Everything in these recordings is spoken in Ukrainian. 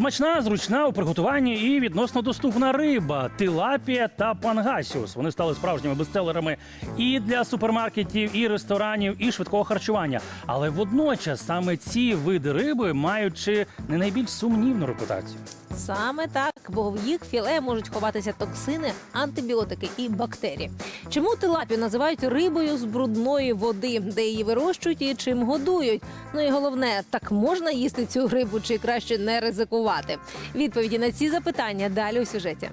Смачна, зручна у приготуванні і відносно доступна риба, тилапія та пангасіус. Вони стали справжніми бестселерами і для супермаркетів, і ресторанів, і швидкого харчування. Але водночас саме ці види риби мають чи не найбільш сумнівну репутацію. Саме так, бо в їх філе можуть ховатися токсини, антибіотики і бактерії. Чому тилапію називають рибою з брудної води, де її вирощують і чим годують? Ну і головне, так можна їсти цю рибу чи краще не ризикувати? Відповіді на ці запитання далі у сюжеті.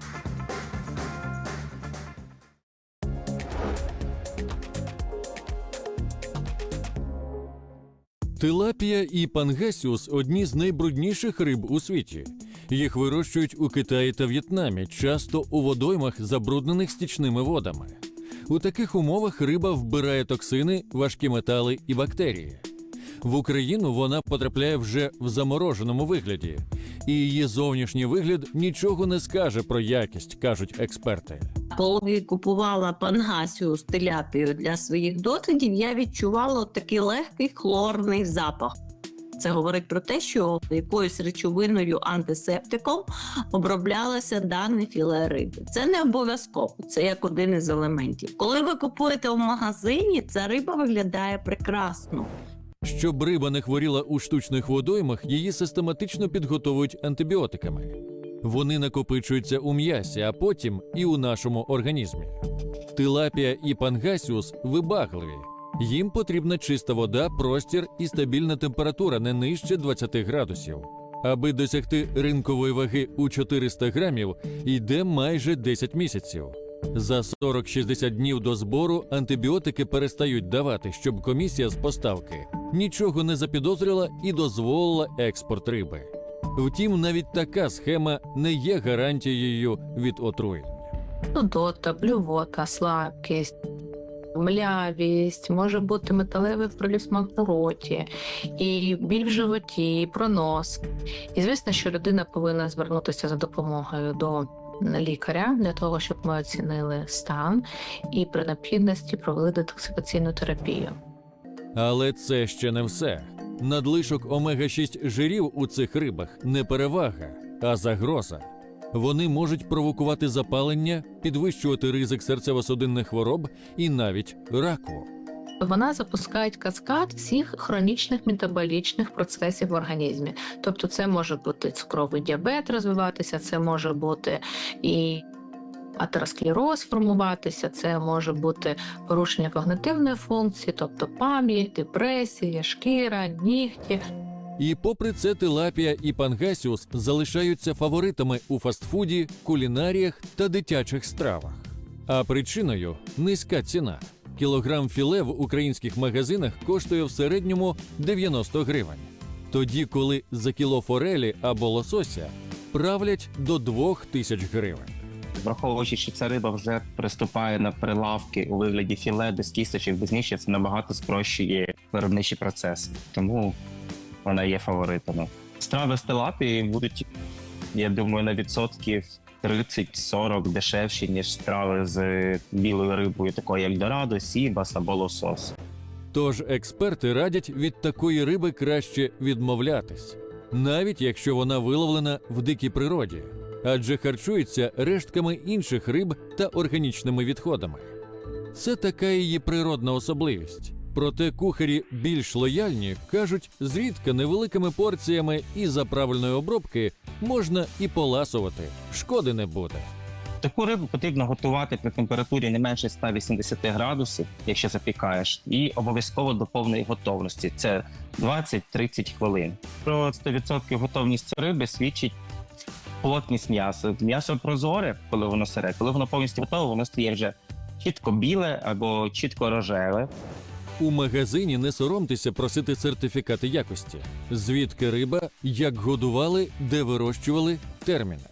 Тилапія і пангасіус одні з найбрудніших риб у світі. Їх вирощують у Китаї та В'єтнамі, часто у водоймах, забруднених стічними водами. У таких умовах риба вбирає токсини, важкі метали і бактерії. В Україну вона потрапляє вже в замороженому вигляді, і її зовнішній вигляд нічого не скаже про якість, кажуть експерти. Коли купувала пангасію з теляпію для своїх дослідів, я відчувала такий легкий хлорний запах. Це говорить про те, що якоюсь речовиною антисептиком оброблялося дане філе риби. Це не обов'язково, це як один із елементів. Коли ви купуєте в магазині, ця риба виглядає прекрасно. Щоб риба не хворіла у штучних водоймах, її систематично підготовують антибіотиками. Вони накопичуються у м'ясі, а потім і у нашому організмі. Тилапія і пангасіус вибагливі. Їм потрібна чиста вода, простір і стабільна температура не нижче 20 градусів. Аби досягти ринкової ваги у 400 грамів, йде майже 10 місяців. За 40-60 днів до збору антибіотики перестають давати, щоб комісія з поставки нічого не запідозрила і дозволила експорт риби. Втім, навіть така схема не є гарантією від отруєнь. Нудота, блювота, слабкість, млявість, може бути металевий пролісмак у роті, і біль в животі, і пронос. І звісно, що людина повинна звернутися за допомогою до лікаря для того, щоб ми оцінили стан і при необхідності провели детоксикаційну терапію. Але це ще не все. Надлишок омега-6 жирів у цих рибах не перевага, а загроза. Вони можуть провокувати запалення, підвищувати ризик серцево-судинних хвороб і навіть раку. Вона запускає каскад всіх хронічних метаболічних процесів в організмі. Тобто, це може бути цукровий діабет розвиватися, це може бути і атеросклероз формуватися, це може бути порушення когнитивної функції, тобто пам'ять, депресія, шкіра, нігті. І попри це, тилапія і пангасіус залишаються фаворитами у фастфуді, кулінаріях та дитячих стравах. А причиною низька ціна. Кілограм філе в українських магазинах коштує в середньому 90 гривень. Тоді, коли за кіло форелі або лосося правлять до 2 тисяч гривень. Враховуючи, що ця риба вже приступає на прилавки у вигляді філе без кісточок, без ніжчя, це набагато спрощує виробничий процес. Тому вона є фаворитами. Страви з тилапії будуть, я думаю, на відсотків 30-40 дешевші, ніж страви з білою рибою, такою як дорадо, сібас або лосос. Тож експерти радять від такої риби краще відмовлятись, навіть якщо вона виловлена в дикій природі, адже харчується рештками інших риб та органічними відходами. Це така її природна особливість. Проте кухарі більш лояльні кажуть, зрідка невеликими порціями і за правильної обробки можна і поласувати, шкоди не буде. Таку рибу потрібно готувати при температурі не менше 180 градусів, якщо запікаєш, і обов'язково до повної готовності. Це 20-30 хвилин. Про 100% готовність риби свідчить плотність м'яса. М'ясо прозоре, коли воно сире, коли воно повністю готове, воно стає вже чітко біле або чітко рожеве. У магазині не соромтеся просити сертифікати якості, звідки риба, як годували, де вирощували терміни.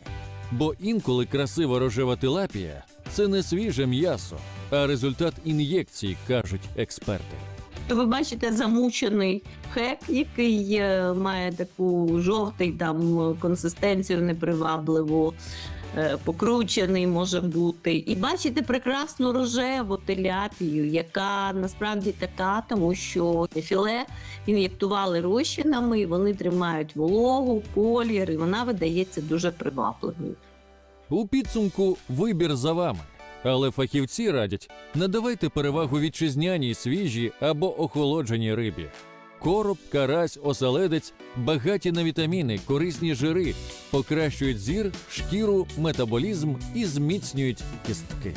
Бо інколи красива рожева тилапія це не свіже м'ясо, а результат ін'єкцій, кажуть експерти. Ви бачите замучений хек, який е, має таку жовтий там консистенцію непривабливу, покручений може бути. І бачите прекрасну рожеву теляпію, яка насправді така, тому що філе ін'єктували розчинами, і вони тримають вологу, колір, і вона видається дуже привабливою. У підсумку вибір за вами. Але фахівці радять надавайте перевагу вітчизняній свіжій або охолодженій рибі. Короб, карась, оселедець багаті на вітаміни, корисні жири, покращують зір, шкіру, метаболізм і зміцнюють кістки.